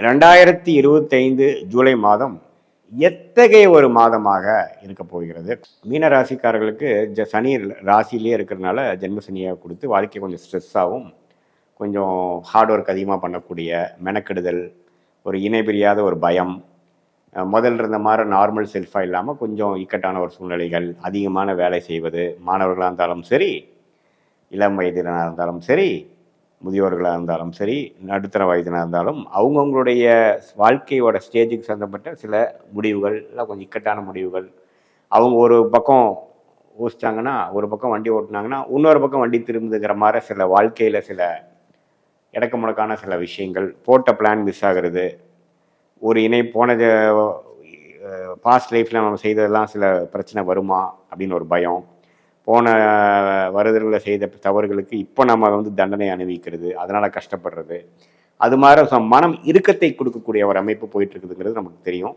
ரெண்டாயிரத்தி இருபத்தைந்து ஜூலை மாதம் எத்தகைய ஒரு மாதமாக இருக்க போகிறது? மீன ராசிக்காரர்களுக்கு ஜ சனி ராசியிலே இருக்கிறனால ஜென்ம சனியாக கொடுத்து வாழ்க்கை கொஞ்சம் ஸ்ட்ரெஸ்ஸாகவும் கொஞ்சம் ஹார்ட் ஒர்க் அதிகமாக பண்ணக்கூடிய மெனக்கெடுதல் ஒரு இணை பிரியாத ஒரு பயம் முதல்ல இருந்த மாதிரி நார்மல் செல்ஃபாக இல்லாமல் கொஞ்சம் இக்கட்டான ஒரு சூழ்நிலைகள் அதிகமான வேலை செய்வது மாணவர்களாக இருந்தாலும் சரி இளம் வயதினராக இருந்தாலும் சரி முதியோர்களாக இருந்தாலும் சரி நடுத்தர வயதினாக இருந்தாலும் அவங்கவுங்களுடைய வாழ்க்கையோட ஸ்டேஜுக்கு சம்மந்தப்பட்ட சில முடிவுகள் இல்லை கொஞ்சம் இக்கட்டான முடிவுகள். அவங்க ஒரு பக்கம் ஊசிட்டாங்கன்னா ஒரு பக்கம் வண்டி ஓட்டினாங்கன்னா இன்னொரு பக்கம் வண்டி திரும்புதுங்கிற மாதிரி சில வாழ்க்கையில் சில இடக்க முடக்கான சில விஷயங்கள் போட்ட பிளான் மிஸ் ஆகிறது ஒரு இணை போனது பாஸ்ட் லைஃப்பில் நம்ம செய்ததெல்லாம் சில பிரச்சனை வருமா அப்படின்னு ஒரு பயம். போன வருடங்களில் செய்த தவறுகளுக்கு இப்போ நம்ம வந்து தண்டனை அனுபவிக்கிறது அதனால் கஷ்டப்படுறது. அது மாதிரி ச- மனம் இறுக்கத்தை கொடுக்கக்கூடிய ஒரு அமைப்பு போயிட்டு இருக்குதுங்கிறது நமக்கு தெரியும்.